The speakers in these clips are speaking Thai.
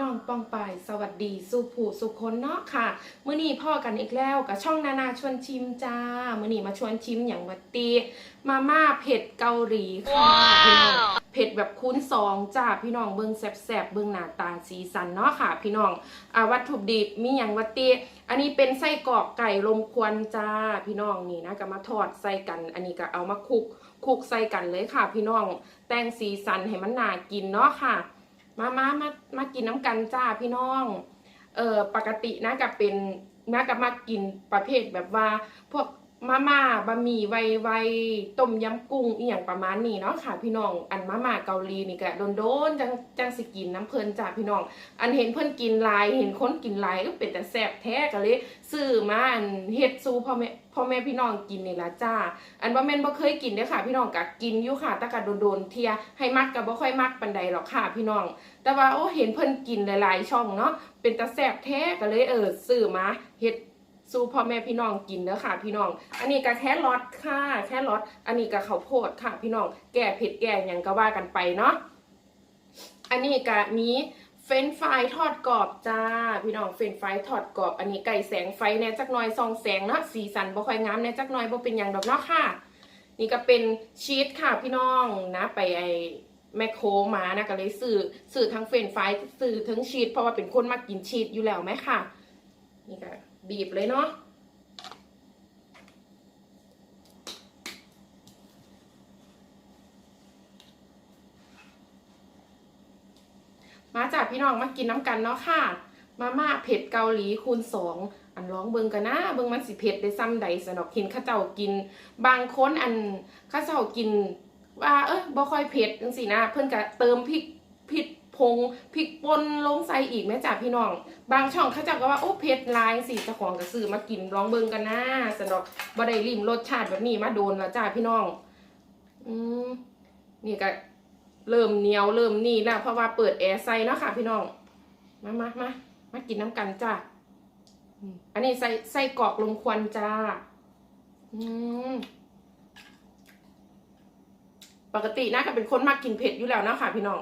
ปองปายสวัสดีสุผูสุคนเนาะค่ะมื้อนี้พ่อกันอีกแล้วกับช่องนานาชวนชิมจ้ามื้อนี้มาชวนชิมอย่างวัตตีมาม่าเผ็ดเกาหลีค่ะพี่น้องเผ็ดแบบคูณสองจ้าพี่น้องเบิ่งแซ่บๆเบิ่งหน้าตาสีสันเนาะค่ะ พี่น้องอ่าวัตถุดิบมีอย่างวัตตีอันนี้เป็นไส้กรอกไก่ลมควันจ้าพี่น้องนี่นะก็มาทอดใส่กัน อันนี้ก็เอามาคลุกคลุกใส่กันเลยค่ะ พี่น้องแต่งสีสันให้มันน่ากินเนาะค่ะ มามามามากินน้ำกันจ้าพี่น้อง เออปกตินะกับเป็นนะกับมากินประเภทแบบว่า พวก มาม่าบะหมี่ไวไวต้มยำกุ้งอีหยังประมาณนี้เนาะค่ะ พี่น้องอันมาม่าเกาหลีนี่ก็โดนโดนๆจังจังสิกินน้ำเพลินจ้าพี่น้อง อันเห็นเพิ่นกินลายเห็นคนกินลายก็เป็นแต่แซ่บแท้ก็เลยซื้อมาอันเฮ็ดสู่พ่อแม่พ่อแม่พี่น้องกินนี่ละจ้า อันว่าแม่นบ่เคยกินเด้อค่ะ พี่น้องก็กินอยู่ค่ะแต่ก็โดนๆเทียให้มักก็บ่ค่อยมักปานใดหรอกค่ะ พี่น้อง แต่ว่าโอ้เห็นเพิ่นกินหลายๆ ช่องเนาะเป็นตาแซ่บแท้ก็เลยเออซื้อมาเฮ็ด สู่พ่อแม่พี่น้องกินเด้อค่ะ พี่น้อง อันนี้ก็แค่รอทค่ะ แค่รอทอันนี้ก็ข้าวโพดค่ะ พี่น้อง แก่เผ็ดแก่ยังก็ว่ากันไปเนาะ อันนี้ก็มีเฟรนฟรายทอดกรอบจ้า พี่น้องเฟรนฟรายทอดกรอบ อันนี้ไก่แสงไฟแน่จักหน่อยซองแสงเนาะสีสันบ่ค่อยงามแน่จักหน่อยบ่เป็นหยังดอกเนาะค่ะ นี่ก็เป็นชีสค่ะพี่น้องนะไปไอแมคโครมานะก็เลยซื้อซื้อทั้งเฟรนฟรายซื้อทั้งชีสเพราะว่าเป็นคนมากินชีสอยู่แล้วไหมค่ะ นี่ก็บีบเลยเนาะมาจากพี่น้องมากินน้ำกันเนาะค่ะ มาม่าเผ็ดเกาหลีคูณสองอันร้องเบิงกันนะเบิงมันสิเผ็ดได้ซ้ำใดสนอกเห็นข้าเจ้ากิน บางคนอันข้าเจ้ากินว่าเออบ่ค่อยเผ็ดจังสินะ เพิ่นก็เติมพริกพริก พงพริกป่นลงใส่อีกแม่จ้าพี่น้อง บางช่องเขาจ้าก็ว่าโอ้เผ็ดลายสิเจ้าของก็ซื้อมากินลองเบิ่งกันนะสนอกบ่ได้ริมรสชาติแบบนี้มาโดนแล้วจ้าพี่น้อง อืมนี่ก็เริ่มเหนียวเริ่มนี่แล้วเพราะว่าเปิดแอร์ใส่เนาะค่ะพี่น้อง มามามามากินน้ำกันจ้าอันนี้ใส่ใส่กรอกลมควันจ้า อืมปกตินะก็เป็นคนมากกินเผ็ดอยู่แล้วนะค่ะพี่น้อง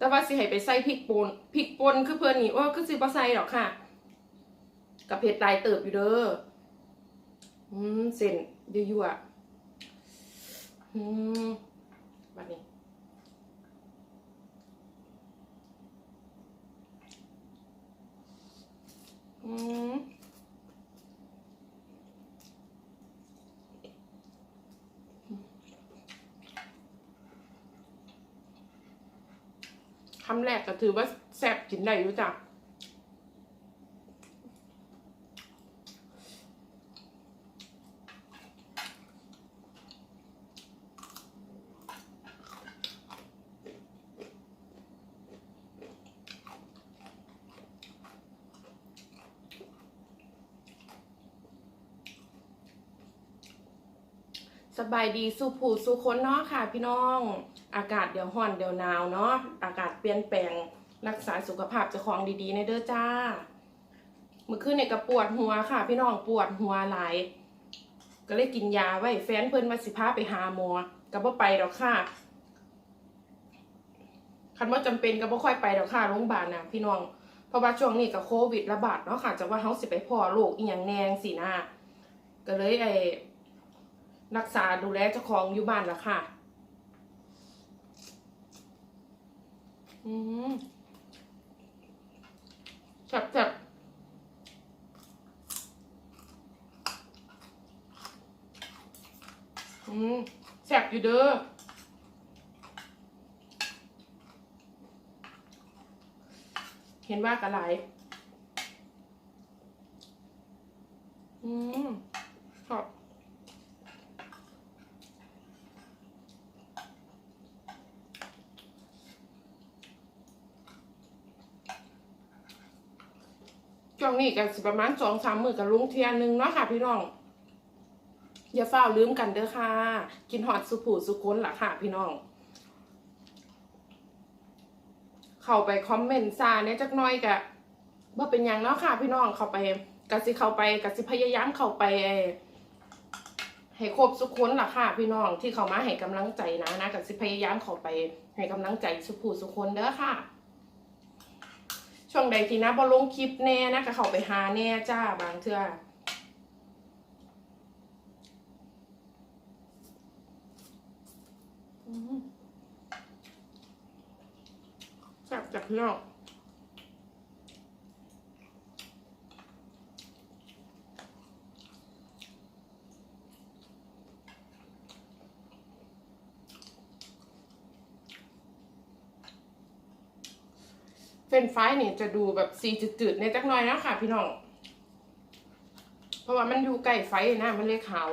แต่ว่าสิให้ไปใส่พริกป่นพริกป่นคือเพื่อนนี่ว่าคือสิบ่ใส่หรอกค่ะกับเผ็ดลายเติบอยู่เด้ออืมเส้นยั่วๆอืมแบบนี้อืมำแรกก็ถือว่าแซ่บกินได้อยู่จ้ะสบายดีสู้ผู้สู้คนเนาะค่ะ พี่น้อง อากาศเดี๋ยวร้อนเดี๋ยวหนาวเนาะอากาศ เปลี่ยนแปลงรักษาสุขภาพเจ้าของดีๆในเด้อจ้าเมื่อคืนเนี่ยก็ปวดหัวค่ะ พี่น้องปวดหัวหลาย ก็เลยกินยาไว้แฟนเพิ่นมาสิพาไปหาหมอก็บ่ไปดอกค่ะคันว่าจำเป็นก็บ่ค่อยไปดอกค่ะโรงพยาบาลนะพี่น้องเพราะว่าช่วงนี้ก็โควิดระบาดเนาะค่ะจะว่าเฮาสิไปพ่อโรคอีหยังแนงสินะก็เลยไอ้รักษาดูแลเจ้าของอยู่บ้านละค่ะ อืมแซ่บแซ่บอืมแซ่บอยู่เด้อเห็นว่ากระไรอืมชอบช่วง นี้กันสิประมาณสองสามมือกับลุงเทียนหนึ่งเนาะค่ะ พี่น้อง อย่าเฝ้าลืมกันเด้อค่ะ กินหอดสุผูสุคนล่ะค่ะ พี่น้อง เข้าไปคอมเมนต์ซาเนี่ยจักน้อยกะว่าเป็นยังเนาะค่ะ พี่น้องเข้าไปกสิเข้าไปกสิพยายามเข้าไปให้ครบสุคนล่ะค่ะ พี่น้องที่เขามาให้กำลังใจนะนะกับสิพยายามเข้าไปให้กำลังใจสุภูสุคนเด้อค่ะ ช่วงใดที่นะบอลงคลิปแน่นะก็เขาไปหาแน่จ้าบางเทื่อแซ่บจากพี่น้อง นช์ฟนี่จะดูแบบสีจืดๆในจักหน่อยนะค่ะ พี่น้อง เพราะว่ามันอยู่ใกล้ไฟนะมันเลยขาว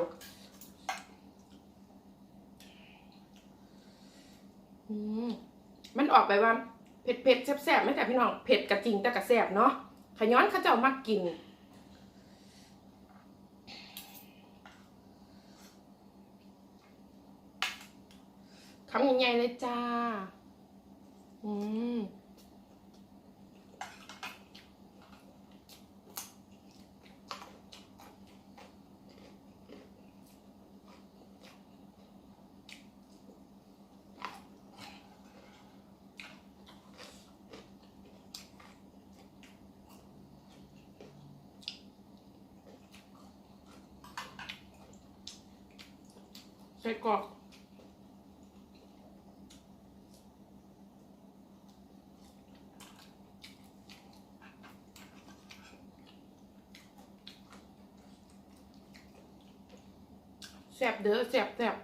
มันออกไปว่าเผ็ดเผ็ดๆแซ่บๆไม่แต่พี่น้องเผ็ดกะจริงแต่กะแซ่บเนาะขย้อนเขาเจ้ามักกินคำใหญ่ๆเลยจ้า อืม ส่กรอกแซ่บเด้อแซ่บแซ่บ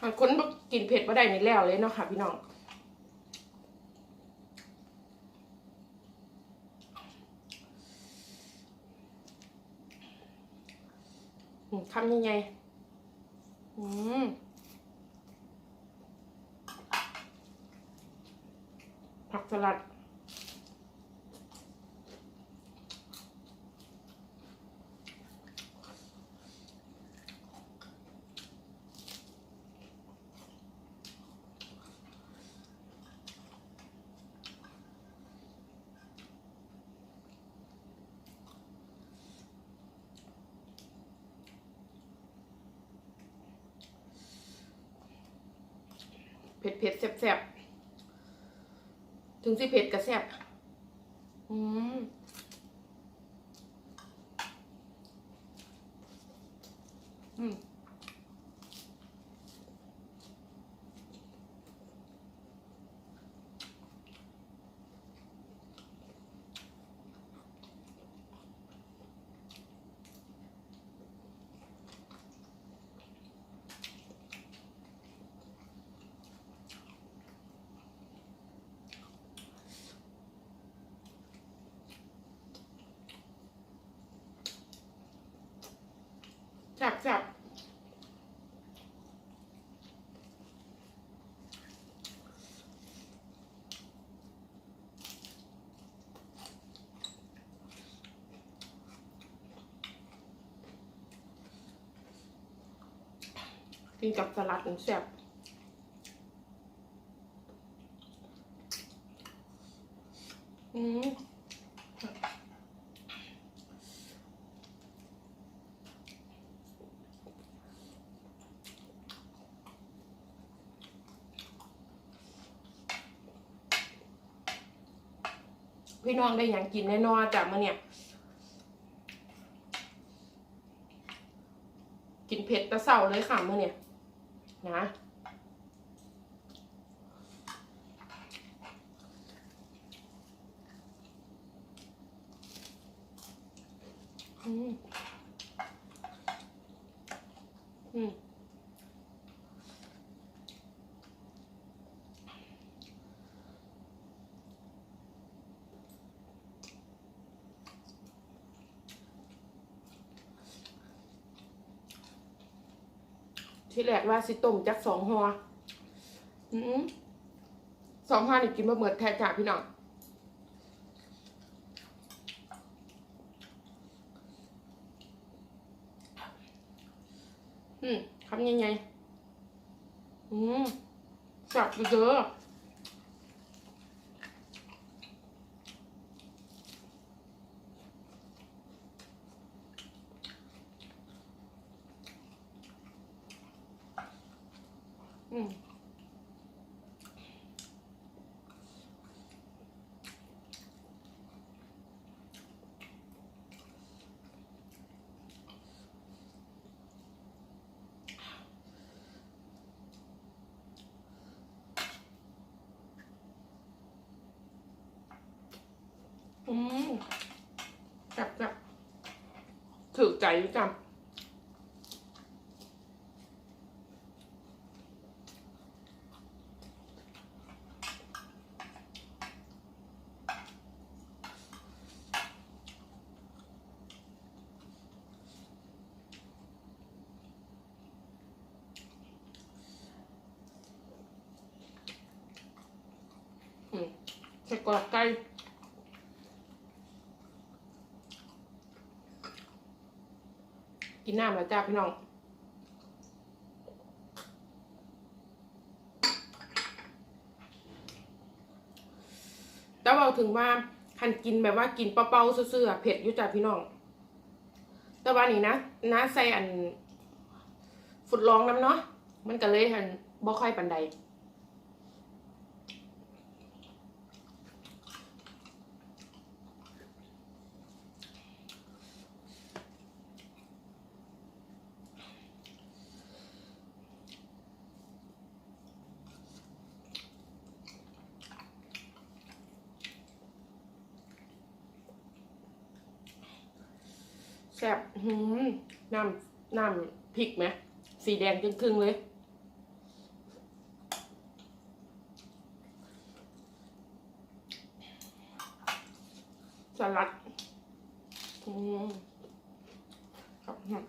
หากคนบ่กินเผ็ดบ่ได้นี่แล้วเลยเนาะค่ะพี่น้อง คำยังไงอืมผักสลัด เผ็ดเผ็ดๆแซ่บถึงสิเผ็ดก็แซ่บอืมอืม แซ่บแซ่บกินกับสลัดมันแซ่บอืม พี่น้องได้อย่างกินแน่นอนจ้ะมื่อเนี่ย กินเผ็ดตะเศร้าเลยค่ะมื่อเนี่ยนะ อืม อืม ที่แรกว่าสิต้มจักสองหัวอืมสองหัวนี่กินมาเหมือนแท้จ้าพี่น้องอืมทำยังไงอืมสับเยอะ อืมอืม จับจับถือใจอยู่จับอืมใส่กรอกไก่ กินน้ำแล้วจ้าพี่น้องแต่ว่าถึงว่าคันกินแบบว่ากินเปาๆซื่อๆเผ็ดอยู่จ้าพี่น้อง แต่ว่านี่นะน้าใส่อันฟุดลองน้ำเนาะมันก็เลยหันบ่ค่อยปันใด แซ่บหืมน้ำน้ำพริกไหม สีแดงครึ่งๆเลย สลัด อืมครับ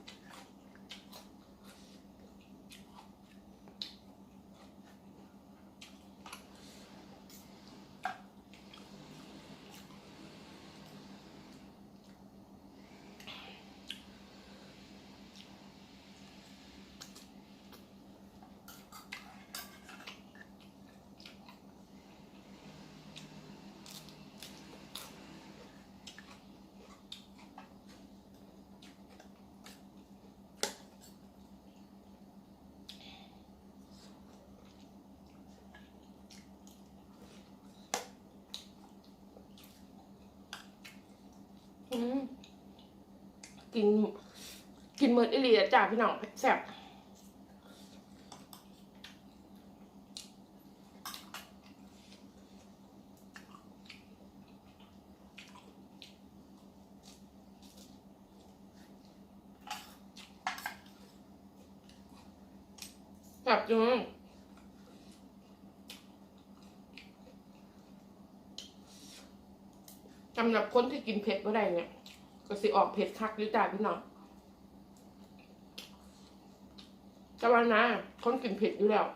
กิน กินเหมือนอิลีจ้าพี่น้องแซ่บแซ่บจังำหรับคนที่กินเผ็ดเมื่อใดเนี่ย ก็สิออกเผ็ดคักอยู่จ้าพี่น้องแต่ว่านะคนกินเผ็ดอยู่แล้ว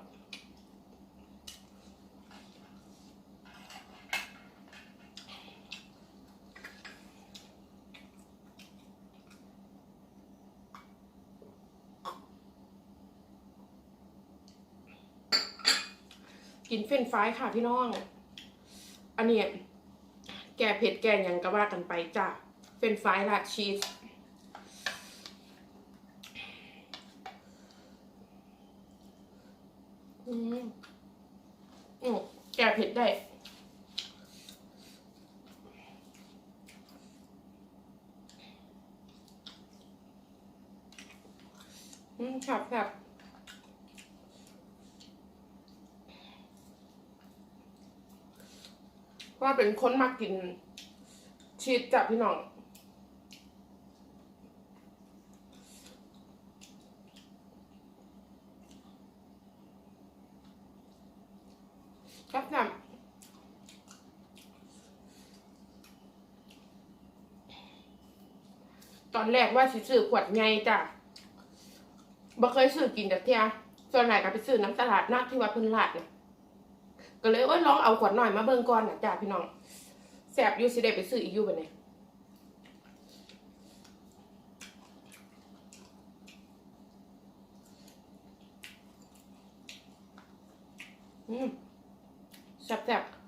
กินเฟรนช์ฟรายค่ะพี่น้อง อันนี้ แก่เผ็ดแกหยังก็ว่ากันไปจ้ะเฟรนฟรายราดชีสอืมอืมแก่เผ็ดได้อืมครับครับ ว่าเป็นคนมากินชีสจ้ะพี่น้องครับครับตอนแรกว่าสิซื้อขวดไงจ้ะบ่เคยซื้อกินจากเที่ยส่วนไหนก็ไปซื้อน้ำตลาดนัดที่วัดพื้นลาดเนี่ย ก็เลยว่าลองเอาขวดหน่อยมาเบิ่งก่อนนะจ้าพี่น้องแสบอยู่สิได้ไปซื้ออีกอยู่บัดนี้อืมแซ่บๆ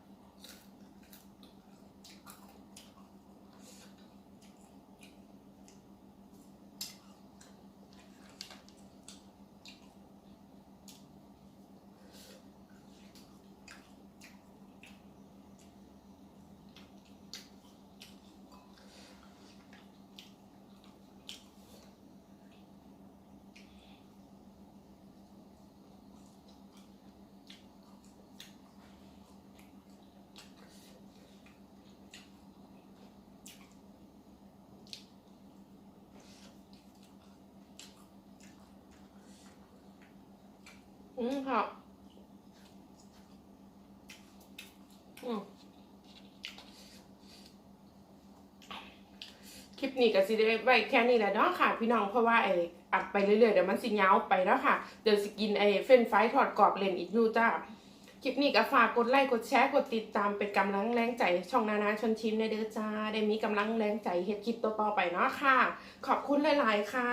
อืมค่ะ อืมคลิปนี้ก็สิได้ไว้แค่นี้แหละเนาะค่ะ พี่น้องเพราะว่าไอ้อัดไปเรื่อยๆเดี๋ยวมันสิยาวไปแล้วค่ะ เดี๋ยวสิกินไอ้เฟรนช์ฟรายทอดกรอบเล่นอีกอยู่จ้าคลิปนี้ก็ฝากกดไลค์กดแชร์กดติดตามเป็นกำลังแรงใจ ช่องนานาชนชิมในเด้อจ้า ได้มีกำลังแรงใจเฮ็ดคลิปต่อไปเนาะค่ะ ขอบคุณหลายๆค่ะ